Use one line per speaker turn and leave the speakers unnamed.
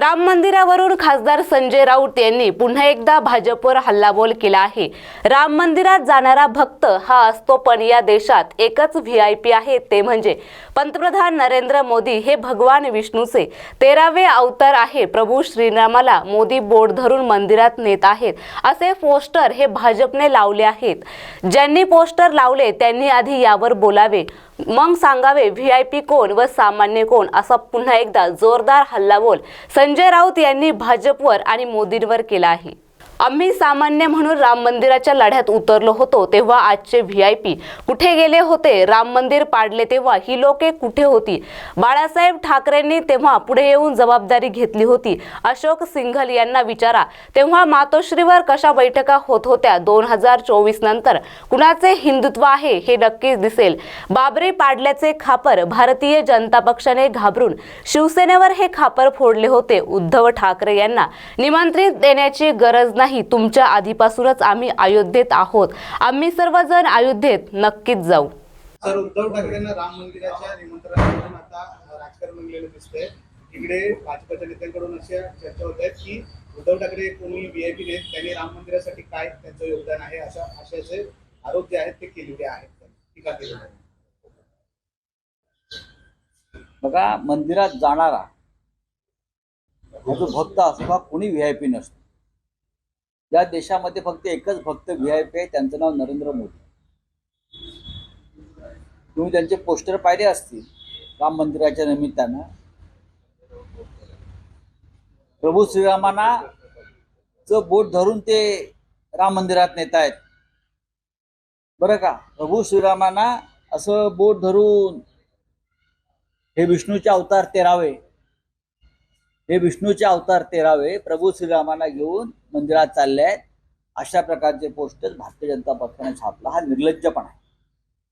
राम मंदिरावरून खासदार संजय राऊत यांनी पुन्हा एकदा भाजपवर हल्लाबोल केला आहे. राम मंदिरात जाणारा भक्त हा असतो पण या देशात एकच व्ही आय पी आहे ते म्हणजे पंतप्रधान नरेंद्र मोदी हे भगवान विष्णूचे तेरावे अवतार आहे. प्रभू श्रीरामाला मोदी बोट धरून मंदिरात नेत आहेत. असे पोस्टर हे भाजपने लावले आहेत. ज्यांनी पोस्टर लावले त्यांनी आधी यावर बोलावे. मग सांगावे व्ही आय पी कोण व सामान्य कोण? असा पुन्हा एकदा जोरदार हल्लाबोल संजय राऊत यांनी भाजपवर आणि मोदींवर केला आहे. आम्ही सामान्य म्हणून राम मंदिराच्या लढ्यात उतरलो होतो तेव्हा आजचे व्ही आय पी कुठे गेले होते राम मंदिर पाडले तेव्हा ही लोके कुठे होती? बाळासाहेब ठाकरेंनी तेव्हा पुढे येऊन जबाबदारी घेतली होती. अशोक सिंघल यांना विचारा तेव्हा मातोश्रीवर कशा बैठका होत होत्या? दोन हजार चोवीस नंतर कुणाचे हिंदुत्व आहे हे नक्कीच दिसेल. बाबरी पाडल्याचे खापर भारतीय जनता पक्षाने घाबरून शिवसेनेवर हे खापर फोडले होते उद्धव ठाकरे यांना. निमंत्रित देण्याची गरज नाही. तुमच्या आधीपासूनच आम्ही अयोध्येत आहोत. आम्ही सर्वजण अयोध्येत नक्कीच जाऊ.
सर उद्धव ठाकरेंना राम मंदिराच्या निमंत्रणावरून आता राजकारण रंगलेलं दिसतंय. इकडे भाजपच्या नेत्यांकडून अशा चर्चा होत आहेत की उद्धव ठाकरे कोणी व्हीआयपी नेत त्यांनी राम मंदिरासाठी काय त्यांचं योगदान आहे अशा अशाचे आरोप जे आहेत ते केलेले आहेत. टीका केलेली आहे
बघा मंदिरात जाणारा हा जो भक्त असतो हा कोणी व्ही आय पी नसतो. या देशामध्ये फक्त एकच भक्त व्ही आय पी आहे त्यांचं नाव नरेंद्र मोदी. तुम्ही त्यांचे पोस्टर पाहिले असतील राम मंदिराच्या निमित्तानं. प्रभू श्रीरामांना च बोट धरून ते राम मंदिरात नेत आहेत. बरं का? प्रभू श्रीरामांना असं बोट धरून हे विष्णूचे अवतार तेरावे. हे विष्णूचे अवतार तेरावे प्रभू श्रीरामांना घेऊन मंदिरात चालले आहेत अशा प्रकारचे पोस्टर भारतीय जनता पक्षाने छापला. हा निर्लज्जपणा आहे.